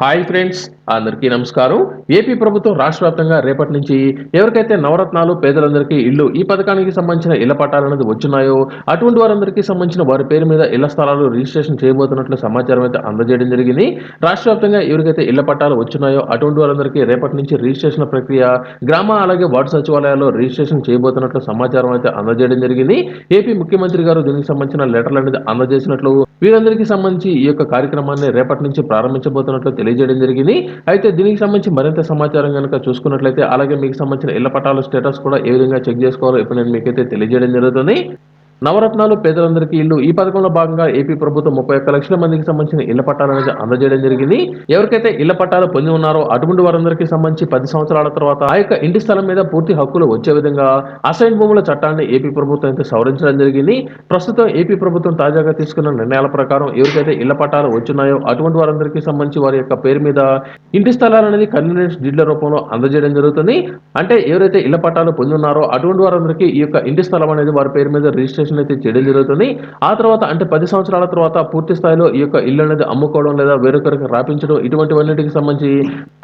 Hi friends అందరికీ నమస్కారం. AP ప్రభుత్వం రాష్ట్ర వ్యాప్తంగా రేపటి నుంచి ఎవరికైతే నవరత్నాలు పేదలందరికీ ఇల్లు ఈ పథకానికి సంబంధించిన ఇళ్ళ పట్టాలు అనేది వచ్చున్నాయో అటువంటి వారందరికీ సంబంధించిన వారి పేరు మీద ఇళ్ళ స్థలాలు రిజిస్ట్రేషన్ చేయబోతున్నట్లు సమాచారం అయితే అందజేయడం జరిగింది. రాష్ట్ర వ్యాప్తంగా ఎవరికైతే ఇళ్ళ పట్టాలు వచ్చున్నాయో అటువంటి వారందరికీ రేపటి నుంచి రిజిస్ట్రేషన్ ప్రక్రియ గ్రామ అలాగే వార్డు సచివాలయాల్లో రిజిస్ట్రేషన్ చేయబోతున్నట్లు సమాచారం అయితే అందజేయడం జరిగింది. ఏపీ ముఖ్యమంత్రి గారు దీనికి సంబంధించిన లెటర్లు అనేది అందజేసినట్లు వీరందరికీ సంబంధించి ఈ యొక్క కార్యక్రమాన్ని రేపటి నుంచి ప్రారంభించబోతున్నట్లు తెలియజేయడం జరిగింది. అయితే దీనికి సంబంధించి మరింత సమాచారం కనుక చూసుకున్నట్లయితే అలాగే మీకు సంబంధించిన ఇళ్ళ పట్టాల స్టేటస్ కూడా ఏ విధంగా చెక్ చేసుకోవాలో ఇప్పుడు నేను మీకైతే తెలియజేయడం జరుగుతుంది. నవరత్నాలు పేదలందరికీ ఇల్లు. ఈ పథకంలో భాగంగా ఏపీ ప్రభుత్వం ముప్పై ఒక్క లక్షల మందికి సంబంధించిన ఇళ్ళ పట్టాలను అందజేయడం జరిగింది. ఎవరికైతే ఇళ్ళ పట్టాలు పొంది ఉన్నారో అటువంటి వారందరికీ సంబంధించి పది సంవత్సరాల తర్వాత ఆ యొక్క ఇంటి స్థలం మీద పూర్తి హక్కులు వచ్చే విధంగా అసైన్ భూముల చట్టాన్ని ఏపీ ప్రభుత్వం అయితే సవరించడం జరిగింది. ప్రస్తుతం ఏపీ ప్రభుత్వం తాజాగా తీసుకున్న నిర్ణయాల ప్రకారం ఎవరికైతే ఇళ్ళ పట్టాలు వచ్చున్నాయో అటువంటి వారందరికీ సంబంధించి వారి యొక్క పేరు మీద ఇంటి స్థలాలు అనేది కన్వీనియన్స్ డీడ్ల రూపంలో అందజేయడం జరుగుతుంది. అంటే ఎవరైతే ఇళ్ళ పట్టాలు పొంది ఉన్నారో అటువంటి వారందరికీ ఈ యొక్క ఇంటి స్థలం అనేది వారి పేరు మీద రిజిస్ట్రేషన్ అయితే చేయడం జరుగుతుంది. ఆ తర్వాత అంటే పది సంవత్సరాల తర్వాత పూర్తి స్థాయిలో ఈ యొక్క ఇల్లు అనేది అమ్ముకోవడం లేదా వేరొకరికి రాపించడం ఇటువంటివన్నిటికి సంబంధించి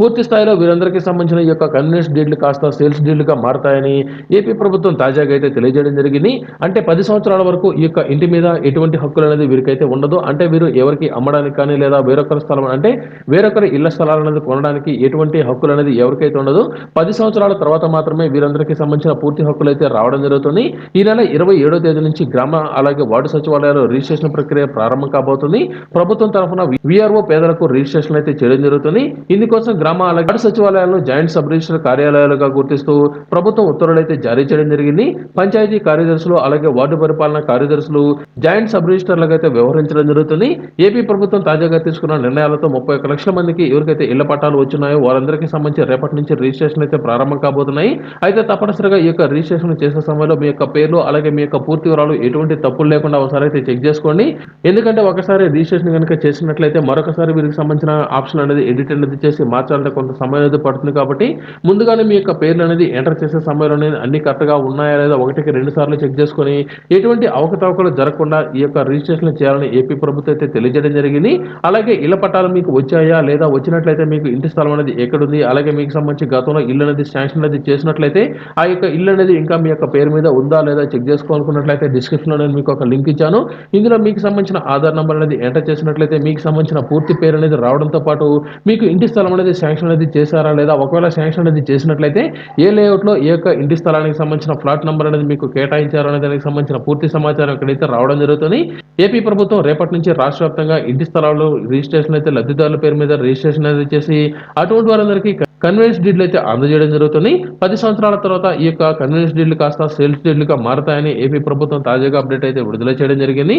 పూర్తి స్థాయిలో వీరందరికీ సంబంధించిన ఈ యొక్క కన్వీనెన్స్ డీడ్లు కాస్త సేల్స్ డీడ్లుగా మారతాయని ఏపీ ప్రభుత్వం తాజాగా అయితే తెలియజేయడం జరిగింది. అంటే పది సంవత్సరాల వరకు ఈ యొక్క ఇంటి మీద ఎటువంటి హక్కులు అనేది వీరికైతే ఉండదు. అంటే వీరు ఎవరికి అమ్మడానికి కానీ లేదా వేరొకరి స్థలం అంటే వేరొకరి ఇళ్ళ స్థలాలు అనేది కొనడానికి ఎటువంటి హక్కులు అనేది ఎవరికైతే ఉండదు. పది సంవత్సరాల తర్వాత మాత్రమే వీరందరికీ సంబంధించిన పూర్తి హక్కులు అయితే రావడం జరుగుతుంది. ఈ నెల ఇరవై ఏడో తేదీ నుంచి గ్రామ అలాగే వార్డు సచివాలయాలు రిజిస్ట్రేషన్ ప్రక్రియ ప్రారంభం కాబోతుంది. ప్రభుత్వం తరఫున విఆర్ఓ పేదలకు రిజిస్ట్రేషన్ అయితే చేయడం జరుగుతుంది. ఇందుకోసం గ్రామ అలాగే వార్డు సచివాలయాలను జాయింట్ సబ్ రిజిస్టర్ కార్యాలయాలుగా గుర్తిస్తూ ప్రభుత్వం ఉత్తర్వులు అయితే జారీ చేయడం జరిగింది. పంచాయతీ కార్యదర్శులు అలాగే వార్డు పరిపాలన కార్యదర్శులు జాయింట్ సబ్ రిజిస్టర్లకు అయితే వ్యవహరించడం జరుగుతుంది. ఏపీ ప్రభుత్వం తాజాగా తీసుకున్న నిర్ణయాలతో ముప్పై ఒక్క లక్షల మందికి ఎవరికైతే ఇళ్ళ పట్టాలు వచ్చినాయో వారందరికీ సంబంధించి రేపటి నుంచి రిజిస్ట్రేషన్ అయితే ప్రారంభం కాబోతున్నాయి. అయితే తప్పనిసరిగా ఈ యొక్క రిజిస్ట్రేషన్ చేసే సమయంలో మీ యొక్క పేర్లు అలాగే మీ యొక్క పూర్తి వివరాలు ఎటువంటి తప్పులు లేకుండా ఒకసారి అయితే చెక్ చేసుకోండి. ఎందుకంటే ఒకసారి రిజిస్ట్రేషన్ కనుక చేసినట్లయితే మరొకసారి వీరికి సంబంధించిన ఆప్షన్ అనేది ఎడిట్ అనేది చేసి మార్చాలంటే కొంత సమయం అనేది పడుతుంది కాబట్టి ముందుగానే మీ యొక్క పేర్లు అనేది ఎంటర్ చేసే సమయంలోనే అన్ని కరెక్ట్గా ఉన్నాయా లేదా ఒకటికి రెండు సార్లు చెక్ చేసుకొని ఎటువంటి అవకతవకలు జరగకుండా ఈ యొక్క రిజిస్ట్రేషన్ చేయాలని ఏపీ ప్రభుత్వం అయితే తెలియజేయడం జరిగింది. అలాగే ఇళ్ళ పట్టాలు మీకు వచ్చాయా లేదా వచ్చినట్లయితే మీకు ఇంటి స్థలం అనేది ఎక్కడుంది? అలాగే మీకు సంబంధించి గతంలో ఇల్లు అనేది శాంక్షన్ అనేది చేసినట్లయితే ఆ యొక్క ఇల్లు అనేది ఇంకా మీ యొక్క పేరు మీద ఉందా లేదా చెక్ చేసుకోవాలనుకున్నట్లయితే డిస్క్రిప్షన్లో నేను మీకు ఒక లింక్ ఇచ్చాను. ఇందులో మీకు సంబంధించిన ఆధార్ నెంబర్ అనేది ఎంటర్ చేసినట్లయితే మీకు సంబంధించిన పూర్తి పేరు అనేది రావడంతో పాటు మీకు ఇంటి స్థలం అనేది శాంక్షన్ అనేది చేశారా లేదా ఒకవేళ శాంక్షన్ అనేది చేసినట్లయితే ఏ లేఅవుట్లో ఏ యొక్క ఇంటి స్థలానికి సంబంధించిన ఫ్లాట్ నెంబర్ అనేది మీకు కేటాయించారు అనే దానికి సంబంధించిన పూర్తి సమాచారం ఇక్కడైతే రావడం జరుగుతుంది. ఏపీ ప్రభుత్వం రేపటి నుంచి రాష్ట్ర వ్యాప్తంగా ఇంటి స్థలాలు రిజిస్ట్రేషన్ అయితే లబ్ధిదారుల పేరు మీద రిజిస్ట్రేషన్ అనేది చేసి అటువంటి వారందరికీ కన్వీనియన్స్ డీడ్లు అయితే అందజేయడం జరుగుతుంది. పది సంవత్సరాల తర్వాత ఈ యొక్క కన్వీనియన్స్ డీడ్లు కాస్త సేల్స్ డీడ్లుగా మారతాయని ఏపీ ప్రభుత్వం తాజాగా అప్డేట్ అయితే విడుదల చేయడం జరిగింది.